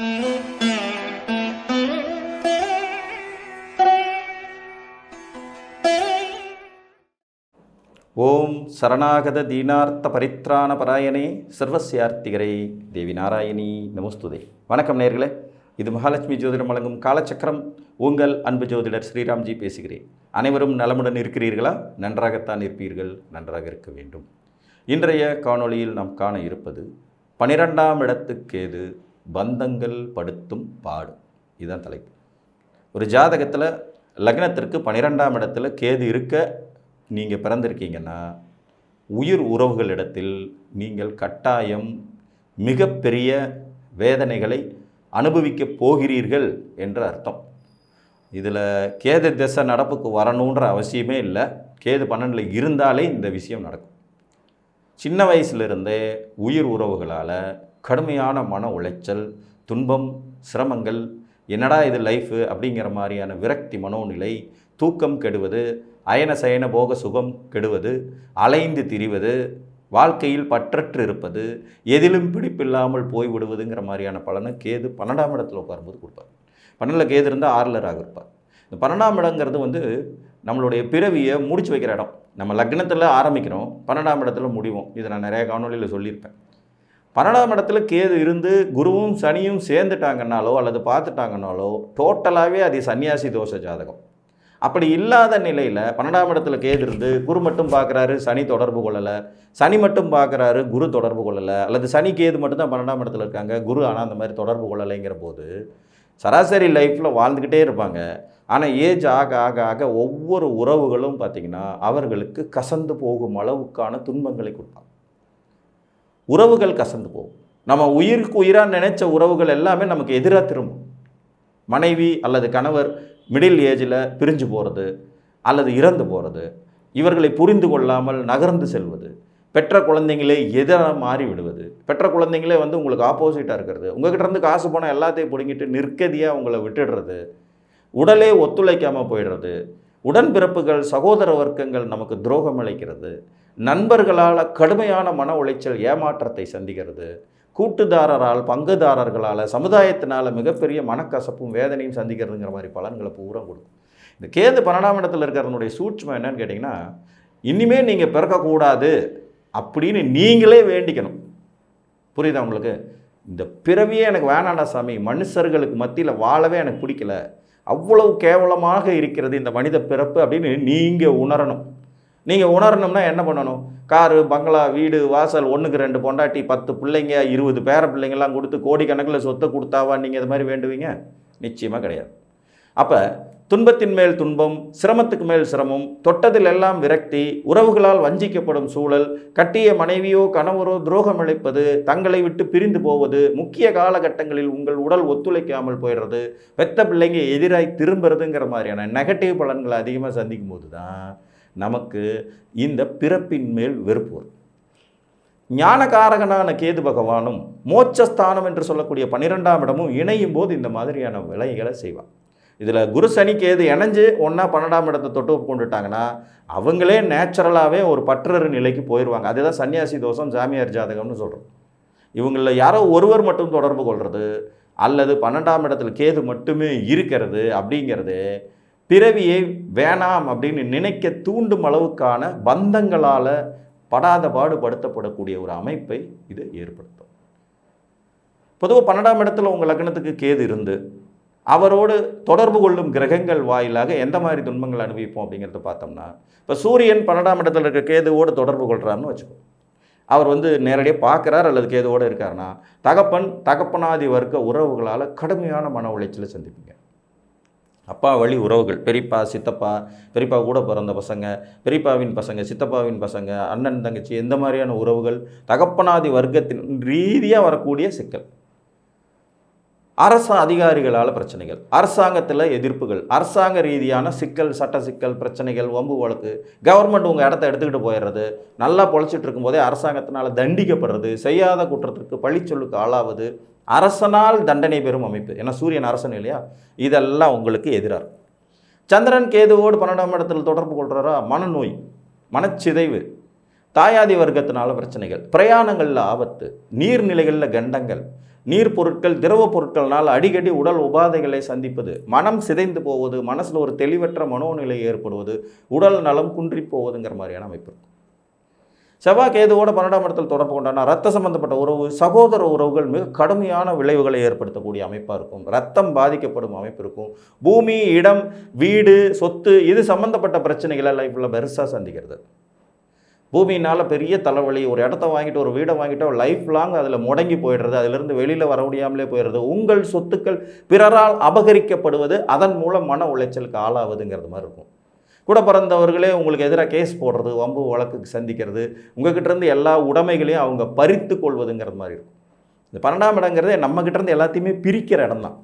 ஓம் சரணாகத தீனார்த்த பரித்ராண பராயணே சர்வசியார்த்திகரே தேவி நாராயணி நமஸ்துதே. வணக்கம் நேர்களே இது மகாலட்சுமி ஜோதிடம் வழங்கும் காலச்சக்கரம். உங்கள் அன்பு ஜோதிடர் ஸ்ரீராம்ஜி பேசுகிறேன். அனைவரும் நலமுடன் இருக்கிறீர்களா? நன்றாகத்தான் இருப்பீர்கள் நன்றாக இருக்க வேண்டும். இன்றைய காணொளியில் நாம் காண இருப்பது பனிரெண்டாம் இடத்துக்கேது பந்தங்கள் படுத்தும் பாடு. இதுதான் தலைப்பு. ஒரு ஜாதகத்தில் லக்னத்திற்கு பன்னிரெண்டாம் இடத்துல கேது இருக்க நீங்கள் பிறந்திருக்கீங்கன்னா உயிர் உறவுகளிடத்தில் நீங்கள் கட்டாயம் மிகப்பெரிய வேதனைகளை அனுபவிக்கப் போகிறீர்கள் என்ற அர்த்தம். இதில் கேது திசை நடப்புக்கு வரணுன்ற அவசியமே இல்லை. கேது பன்னெண்டில் இருந்தாலே இந்த விஷயம் நடக்கும். சின்ன வயசுலேருந்தே உயிர் உறவுகளால் கடுமையான மன உளைச்சல் துன்பம் சிரமங்கள் என்னடா இது லைஃபு அப்படிங்கிற மாதிரியான விரக்தி மனோநிலை தூக்கம் கெடுவது அயன சயன போக சுகம் கெடுவது அலைந்து திரிவது வாழ்க்கையில் பற்றற்று இருப்பது எதிலும் பிடிப்பில்லாமல் போய்விடுவதுங்கிற மாதிரியான பலனை கேது பன்னெண்டாம் இடத்துல உட்காரும்போது கொடுப்பார். பன்னெண்டில் கேது இருந்தால் ஆறில் ராகு இருப்பார். இந்த பன்னெண்டாம் இடங்கிறது வந்து நம்மளுடைய பிறவியை முடிச்சு வைக்கிற இடம். நம்ம லக்னத்தில் ஆரம்பிக்கிறோம் பன்னெண்டாம் இடத்துல முடிவோம். இதை நான் நிறைய காணொலியில் சொல்லியிருப்பேன். பன்னெண்டாம் இடத்துல கேது இருந்து குருவும் சனியும் சேர்ந்துட்டாங்கன்னாலோ அல்லது பார்த்துட்டாங்கனாலோ டோட்டலாகவே அது சன்னியாசி தோஷ ஜாதகம். அப்படி இல்லாத நிலையில் பன்னெண்டாம் இடத்துல கேது இருந்து குரு மட்டும் பார்க்குறாரு சனி தொடர்பு கொள்ளலை. சனி மட்டும் பார்க்குறாரு குரு தொடர்பு கொள்ளலை. அல்லது சனி கேது மட்டும் தான் பன்னெண்டாம் இடத்துல இருக்காங்க குரு ஆனால் அந்த மாதிரி தொடர்பு கொள்ளலைங்கிற போது சராசரி லைஃப்பில் வாழ்ந்துக்கிட்டே இருப்பாங்க. ஆனால் ஏஜ் ஆக ஆக ஆக ஒவ்வொரு உறவுகளும் பார்த்திங்கன்னா அவர்களுக்கு கசந்து போகும் அளவுக்கான துன்பங்களை கொடுப்பாங்க. உறவுகள் கசந்து போகும். நம்ம உயிருக்கு உயிராக நினைச்ச உறவுகள் எல்லாமே நமக்கு எதிராக திரும்பும். மனைவி அல்லது கணவர் மிடில் ஏஜில் பிரிஞ்சு போகிறது அல்லது இறந்து போகிறது இவர்களை புரிந்து கொள்ளாமல் நகர்ந்து செல்வது பெற்ற குழந்தைங்களே எதிராக மாறி விடுவது பெற்ற குழந்தைங்களே வந்து உங்களுக்கு ஆப்போசிட்டாக இருக்கிறது உங்ககிட்ட இருந்து காசு போனால் எல்லாத்தையும் பிடுங்கிட்டு நிற்கதியாக உங்களை விட்டுடுறது உடலே ஒத்துழைக்காமல் போயிடுறது உடன்பிறப்புகள் சகோதர வர்க்கங்கள் நமக்கு துரோகம் அளிக்கிறது. நண்பர்களால் கடுமையான மன உளைச்சல் ஏமாற்றத்தை சந்திக்கிறது. கூட்டுதாரரால் பங்குதாரர்களால் சமுதாயத்தினால் மிகப்பெரிய மனக்கசப்பும் வேதனையும் சந்திக்கிறதுங்கிற மாதிரி பலன்களை பூரா கொடுக்கும். இந்த கேது பன்னெண்டாம் இடத்துல இருக்கிறனுடைய சூட்சம் என்னன்னு கேட்டிங்கன்னா இனிமேல் நீங்கள் பிறக்கக்கூடாது அப்படின்னு நீங்களே வேண்டிக்கணும். புரியுதா உங்களுக்கு? இந்த பிறவியே எனக்கு வேணாண்டா சாமி மனுஷர்களுக்கு மத்தியில் வாழவே எனக்கு பிடிக்கல. அவ்வளவு கேவலமாக இருக்கிறது இந்த மனித பிறப்பு அப்படின்னு நீங்கள் உணரணும். நீங்கள் உணரணும்னா என்ன பண்ணணும்? காரு பங்களா வீடு வாசல் ஒன்றுக்கு ரெண்டு பொண்டாட்டி பத்து பிள்ளைங்க இருபது பேர பிள்ளைங்கள்லாம் கொடுத்து கோடிக்கணக்கில் சொத்தை கொடுத்தாவா? நீங்கள் இது மாதிரி வேண்டுவீங்க? நிச்சயமாக கிடையாது. அப்போ துன்பத்தின் மேல் துன்பம் சிரமத்துக்கு மேல் சிரமம் தொட்டதில் எல்லாம் விரக்தி உறவுகளால் வஞ்சிக்கப்படும் சூழல் கட்டிய மனைவியோ கணவரோ துரோகம் இழைப்பது தங்களை விட்டு பிரிந்து போவது முக்கிய காலகட்டங்களில் உங்கள் உடல் ஒத்துழைக்காமல் போயிடுறது பெத்த பிள்ளைங்க எதிராய் திரும்புறதுங்கிற மாதிரியான நெகட்டிவ் பலன்களை அதிகமாக சந்திக்கும் போது தான் நமக்கு இந்த பிறப்பின் மேல் வெறுப்பு வரும். ஞானகாரகனான கேது பகவானும் மோட்சஸ்தானம் என்று சொல்லக்கூடிய பன்னிரெண்டாம் இடமும் இணையும் போது இந்த மாதிரியான விலைகளை செய்வான் இதில் குரு சனி கேது இணைஞ்சு ஒன்றா பன்னெண்டாம் இடத்தை தொட்டு கொண்டுட்டாங்கன்னா அவங்களே நேச்சுரலாகவே ஒரு பற்றறு நிலைக்கு போயிடுவாங்க அதுதான் சன்னியாசி தோஷம் ஜாமியார் ஜாதகம்னு சொல்கிறோம் இவங்களில் யாரோ ஒருவர் மட்டும் தொடர்பு கொள்வது அல்லது பன்னெண்டாம் இடத்துல கேது மட்டுமே இருக்கிறது அப்படிங்கிறது பிறவியை வேணாம் அப்படின்னு நினைக்க தூண்டும் அளவுக்கான பந்தங்களால் படாத பாடுபடுத்தப்படக்கூடிய ஒரு அமைப்பை இது ஏற்படுத்தும். பொதுவாக பன்னெண்டாம் இடத்துல உங்கள் லக்னத்துக்கு கேது இருந்து அவரோடு தொடர்பு கொள்ளும் கிரகங்கள் வாயிலாக எந்த மாதிரி துன்பங்கள் அனுபவிப்போம் அப்படிங்கிறத பார்த்தோம்னா இப்போ சூரியன் பன்னெண்டாம் இடத்துல இருக்க கேதுவோடு தொடர்பு கொள்கிறாருன்னு வச்சுக்கோ அவர் வந்து நேரடியாக பார்க்குறார் அல்லது கேதுவோடு இருக்காருன்னா தகப்பன் தகப்பனாதி வர்க்க உறவுகளால் கடுமையான மன உளைச்சலை சந்திப்பீங்க. அப்பா வழி உறவுகள். பெரியப்பா சித்தப்பா பெரியப்பா கூட பிறந்த பசங்க பெரியப்பாவின் பசங்க சித்தப்பாவின் பசங்க அண்ணன் தங்கச்சி எந்த மாதிரியான உறவுகள் தகப்பனாதி வர்க்கத்தின் ரீதியாக வரக்கூடிய சிக்கல். அரசு அதிகாரிகளால் பிரச்சனைகள் அரசாங்கத்தில் எதிர்ப்புகள் அரசாங்க ரீதியான சிக்கல் சட்ட சிக்கல் பிரச்சனைகள் வம்பு வழக்கு கவர்மெண்ட் உங்கள் இடத்த எடுத்துக்கிட்டு போயிடுறது நல்லா பொழைச்சிட்டு இருக்கும்போதே அரசாங்கத்தினால் தண்டிக்கப்படுறது செய்யாத குற்றத்திற்கு பழிச்சொல்லுக்கு ஆளாவது அரசனால் தண்டனை பெறும் அமைப்பு. ஏன்னா சூரியன் அரசன் இல்லையா? இதெல்லாம் உங்களுக்கு எதிராக சந்திரன் கேதுவோடு பன்னெண்டாம் இடத்தில் தொடர்பு கொள்கிறாரா மனநோய் மனச்சிதைவு. தாயாதி வர்க்கத்தினால பிரச்சனைகள். பிரயாணங்களில் ஆபத்து. நீர்நிலைகளில் கண்டங்கள். நீர் பொருட்கள் திரவ பொருட்கள்னால் அடிக்கடி உடல் உபாதைகளை சந்திப்பது. மனம் சிதைந்து போவது. மனசில் ஒரு தெளிவற்ற மனோநிலை ஏற்படுவது. உடல் நலம் குன்றி போவதுங்கிற மாதிரியான அமைப்பு இருக்கும். செவ்வாய் கேதுவோட பன்னெண்டாம் இடத்தில் தொடர்பு கொண்டானா ரத்த சம்பந்தப்பட்ட உறவு சகோதர உறவுகள் மிக கடுமையான விளைவுகளை ஏற்படுத்தக்கூடிய அமைப்பாக இருக்கும். ரத்தம் பாதிக்கப்படும் அமைப்பு இருக்கும். பூமி இடம் வீடு சொத்து இது சம்பந்தப்பட்ட பிரச்சனைகளை லைஃப்பில் பெருசாக சந்திக்கிறது. பூமியினால் பெரிய தலைவலி ஒரு இடத்த வாங்கிட்டு ஒரு வீடை வாங்கிட்டு லைஃப் லாங் அதில் முடங்கி போயிடுறது அதிலிருந்து வெளியில் வர முடியாமலே போயிடுறது. உங்கள் சொத்துக்கள் பிறரால் அபகரிக்கப்படுவது அதன் மூலம் மன உளைச்சலுக்கு ஆளாவதுங்கிறது மாதிரி இருக்கும். கூட பிறந்தவர்களே உங்களுக்கு எதிராக கேஸ் போடுறது வம்பு வழக்குக்கு சந்திக்கிறது உங்ககிட்டருந்து எல்லா உடைமைகளையும் அவங்க பறித்து கொள்வதுங்கிறது மாதிரி இருக்கும். இந்த பன்னெண்டாம் இடங்கிறதே நம்மக்கிட்டேருந்து எல்லாத்தையுமே பிரிக்கிற இடம் தான்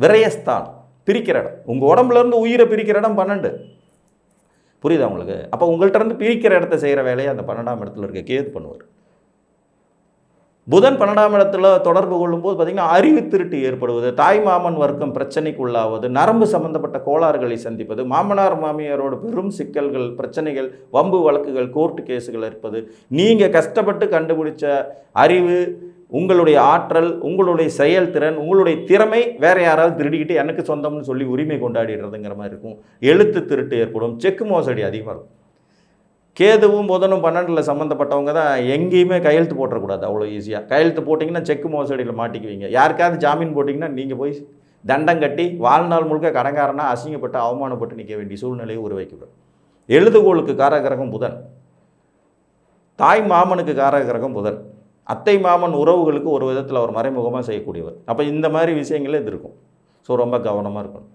விரயஸ்தான் பிரிக்கிற இடம். உங்கள் உடம்புலேருந்து உயிரை பிரிக்கிற இடம் பன்னெண்டு. புரியுதா உங்களுக்கு? அப்போ உங்கள்கிட்ட இருந்து பிரிக்கிற இடத்த செய்கிற வேலையை அந்த பன்னெண்டாம் இடத்துல இருக்க கேது பண்ணுவார். புதன் பன்னெண்டாம் இடத்துல தொடர்பு கொள்ளும்போது பார்த்திங்கன்னா அறிவு திருட்டு ஏற்படுவது தாய் மாமன் வர்க்கம் பிரச்சனைக்கு உள்ளாவது நரம்பு சம்பந்தப்பட்ட கோளாறுகளை சந்திப்பது மாமனார் மாமியாரோட பெரும் சிக்கல்கள் பிரச்சனைகள் வம்பு வழக்குகள் கோர்ட்டு கேஸுகள் இருப்பது நீங்கள் கஷ்டப்பட்டு கண்டுபிடிச்ச அறிவு உங்களுடைய ஆற்றல் உங்களுடைய செயல்திறன் உங்களுடைய திறமை வேற யாராவது திருடிக்கிட்டு எனக்கு சொந்தம்னு சொல்லி உரிமை கொண்டாடிடுறதுங்கிற மாதிரி இருக்கும். எழுத்து திருட்டு ஏற்படும் செக்கு மோசடி அதிகமாக இருக்கும். கேதுவும் புதனும் பன்னெண்டில் சம்மந்தப்பட்டவங்க தான் எங்கேயுமே கையெழுத்து போட்டக்கூடாது அவ்வளோ ஈஸியாக கையெழுத்து போட்டிங்கன்னா செக்கு மோசடியில் மாட்டிக்குவீங்க. யாருக்காவது ஜாமீன் போட்டிங்கன்னா நீங்கள் போய் தண்டம் கட்டி வாழ்நாள் முழுக்க கடங்காரனா அசிங்கப்பட்டு அவமானப்பட்டு நிற்க வேண்டிய சூழ்நிலையை உருவாக்கிவிடும். எழுதுகோளுக்கு காரகிரகம் புதன். தாய் மாமனுக்கு காரகிரகம் புதன். அத்தை மாமன் உறவுகளுக்கு ஒரு விதத்தில் அவர் மறைமுகமாக செய்யக்கூடியவர். அப்போ இந்த மாதிரி விஷயங்களே இது இருக்கும் ஸோ ரொம்ப கவனமாக இருக்கணும்.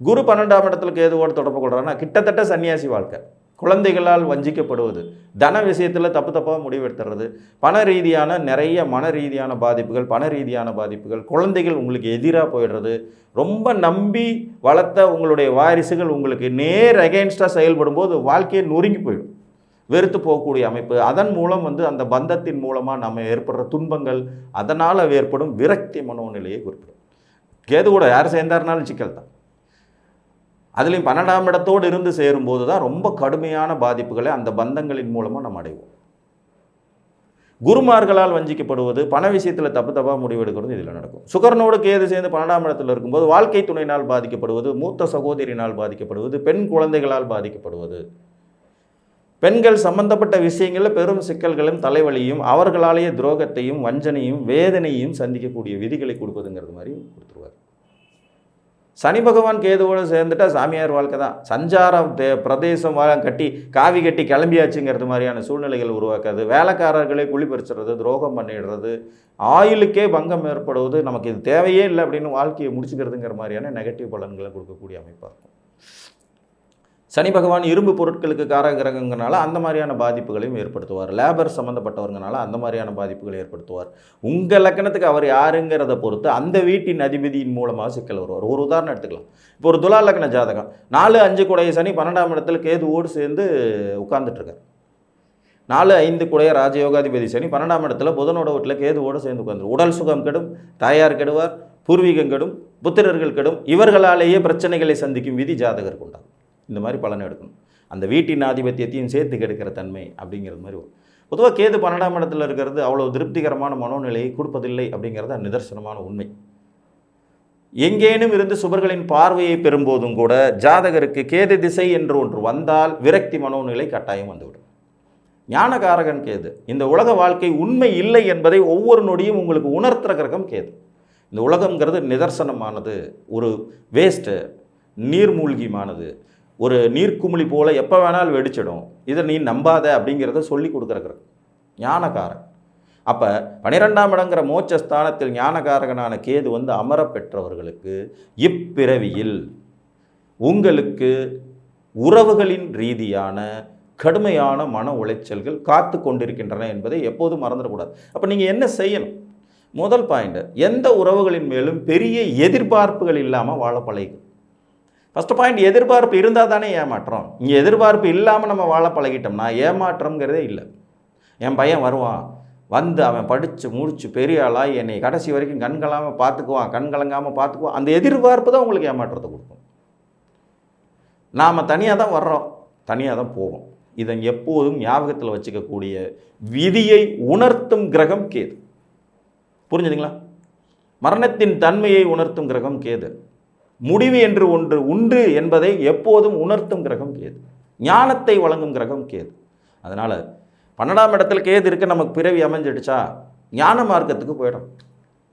குரு பன்னெண்டாம் இடத்துல கேதுவோடு தொடர்பு கொள்கிறாருன்னா கிட்டத்தட்ட சன்னியாசி வாழ்க்கை. குழந்தைகளால் வஞ்சிக்கப்படுவது தன விஷயத்தில் தப்பு தப்பாக முடிவெடுத்துறது பண ரீதியான நிறைய மன ரீதியான பாதிப்புகள் பண ரீதியான பாதிப்புகள் குழந்தைகள் உங்களுக்கு எதிராக போயிடுறது ரொம்ப நம்பி வளர்த்த உங்களுடைய வாரிசுகள் உங்களுக்கு நேர் அகெயின்ஸ்டாக செயல்படும் போது வாழ்க்கையை நொறுங்கி போயிடும். வெறுத்து போகக்கூடிய அமைப்பு. அதன் மூலம் வந்து அந்த பந்தத்தின் மூலமாக நம்ம ஏற்படுற துன்பங்கள் அதனால் ஏற்படும் விரக்தி மனோநிலையை குறிப்பிடும். கேது கூட யார் சேர்ந்தாருனாலும் சிக்கல் தான். அதுலேயும் பன்னெண்டாம் இடத்தோடு இருந்து சேரும்போது தான் ரொம்ப கடுமையான பாதிப்புகளை அந்த பந்தங்களின் மூலமாக நம்ம அடைவோம். குருமார்களால் வஞ்சிக்கப்படுவது பண விஷயத்தில் தப்பு தப்பாக முடிவெடுக்கிறது இதில் நடக்கும். சுகரனோடு கேது சேர்ந்து பன்னெண்டாம் இடத்துல இருக்கும்போது வாழ்க்கை துணையினால் பாதிக்கப்படுவது மூத்த சகோதரியினால் பாதிக்கப்படுவது பெண் குழந்தைகளால் பாதிக்கப்படுவது. பெண்கள் சம்பந்தப்பட்ட விஷயங்களில் பெரும் சிக்கல்களும் தலைவலியும் அவர்களாலேயே துரோகத்தையும் வஞ்சனையும் வேதனையும் சந்திக்கக்கூடிய விதிகளை கொடுப்பதுங்கிறது மாதிரி கொடுத்துருவார். சனி பகவான் கேதுவோடு சேர்ந்துட்டா சாமியார் வாழ்க்கை தான். சஞ்சாரம் தே பிரதேசம் கட்டி காவி கட்டி கிளம்பியாச்சுங்கிறது மாதிரியான சூழ்நிலைகள் உருவாக்காது. வேலைக்காரர்களே குழி துரோகம் பண்ணிடுறது ஆயுளுக்கே பங்கம் ஏற்படுவது நமக்கு இது தேவையே இல்லை அப்படின்னு வாழ்க்கையை முடிச்சுக்கிறதுங்கிற மாதிரியான நெகட்டிவ் பலன்களை கொடுக்கக்கூடிய அமைப்பாக இருக்கும். சனி பகவான் இரும்பு பொருட்களுக்கு காரகிரகங்கிறனால அந்த மாதிரியான பாதிப்புகளையும் ஏற்படுத்துவார். லேபர் சம்மந்தப்பட்டவர்கனால அந்த மாதிரியான பாதிப்புகளை ஏற்படுத்துவார். உங்கள் லக்கணத்துக்கு அவர் யாருங்கிறத பொறுத்து அந்த வீட்டின் அதிபதியின் மூலமாக சிக்கல் வருவார். ஒரு உதாரணம் எடுத்துக்கலாம். இப்போ ஒரு துலா லக்ன ஜாதகம். நாலு அஞ்சு குடைய சனி பன்னெண்டாம் இடத்துல கேதுவோடு சேர்ந்து உட்கார்ந்துட்டுருக்கார். நாலு ஐந்து குடைய ராஜயோகாதிபதி சனி பன்னெண்டாம் இடத்துல புதனோட வீட்டில் கேதுவோடு சேர்ந்து உட்கார்ந்து உடல் சுகம் கெடும் தாயார் கெடுவார் பூர்வீகம் கெடும் புத்திரர்கள் கெடும். இவர்களாலேயே பிரச்சனைகளை சந்திக்கும் விதி ஜாதகருக்கு உண்டாகும். இந்த மாதிரி பலன் எடுக்கணும். அந்த வீட்டின் ஆதிபத்தியத்தையும் சேர்த்து கெடுக்கிற தன்மை அப்படிங்கிறது மாதிரி வரும். பொதுவாக கேது பன்னெண்டாம் இடத்துல இருக்கிறது அவ்வளோ திருப்திகரமான மனோநிலையை கொடுப்பதில்லை அப்படிங்கிறது நிதர்சனமான உண்மை. எங்கேனும் இருந்து சுபர்களின் பார்வையை பெறும்போதும் கூட ஜாதகருக்கு கேது திசை என்று ஒன்று வந்தால் விரக்தி மனோநிலை கட்டாயம் வந்துவிடும். ஞானகாரகன் கேது. இந்த உலக வாழ்க்கை உண்மை இல்லை என்பதை ஒவ்வொரு நொடியும் உங்களுக்கு உணர்த்துற கிரகம் கேது. இந்த உலகங்கிறது நிதர்சனமானது ஒரு வேஸ்ட்டு நீர்மூழ்கியமானது. ஒரு நீர்க்குமிழி போல் எப்போ வேணாலும் வெடிச்சிடும். இதை நீ நம்பாத அப்படிங்கிறத சொல்லி கொடுக்குற ஞானகாரன் அப்போ பனிரெண்டாம் இடங்கிற மோட்சஸ்தானத்தில் ஞானகாரகனான கேது வந்து அமர பெற்றவர்களுக்கு இப்பிறவியில் உங்களுக்கு உறவுகளின் ரீதியான கடுமையான மன உளைச்சல்கள் காத்து கொண்டிருக்கின்றன என்பதை எப்போதும் மறந்துடக்கூடாது. அப்போ நீங்கள் என்ன செய்யணும்? முதல் பாயிண்ட் எந்த உறவுகளின் மேலும் பெரிய எதிர்பார்ப்புகள் இல்லாமல் வாழ பழகும் ஃபஸ்ட்டு பாயிண்ட் எதிர்பார்ப்பு இருந்தால் தானே ஏமாற்றம்? இங்கே எதிர்பார்ப்பு இல்லாமல் நம்ம வாழ பழகிட்டோம்னா ஏமாற்றம்ங்கிறதே இல்லை. என் பையன் வருவான். வந்து அவன் படித்து முடிச்சு பெரிய ஆளாக என்னை கடைசி வரைக்கும் கண் கலாமல் பார்த்துக்குவான் கண் கலங்காமல் பார்த்துக்குவான். அந்த எதிர்பார்ப்பு தான் உங்களுக்கு ஏமாற்றத்தை கொடுக்கும். நாம் தனியாக தான் வர்றோம். தனியாக தான் போவோம். இதை எப்போதும் ஞாபகத்தில் வச்சுக்கக்கூடிய விதியை உணர்த்தும் கிரகம் கேது. புரிஞ்சுதுங்களா? மரணத்தின் தன்மையை உணர்த்தும் கிரகம் கேது. முடிவு என்று ஒன்று உண்டு என்பதை எப்போதும் உணர்த்தும் கிரகம் கேது. ஞானத்தை வழங்கும் கிரகம் கேது. அதனால் பன்னெண்டாம் இடத்துல கேது இருக்க நமக்கு பிறவி அமைஞ்சிடுச்சா? ஞான மார்க்கத்துக்கு போயிடும்.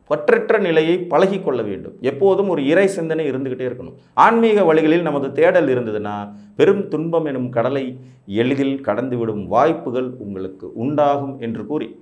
பற்றற்ற நிலையை பழகி கொள்ள வேண்டும். எப்போதும் ஒரு இறை சிந்தனை இருந்துக்கிட்டே இருக்கணும். ஆன்மீக வழிகளில் நமது தேடல் இருந்ததுன்னா பெரும் துன்பம் எனும் கடலை எளிதில் கடந்துவிடும் வாய்ப்புகள் உங்களுக்கு உண்டாகும் என்று கூறி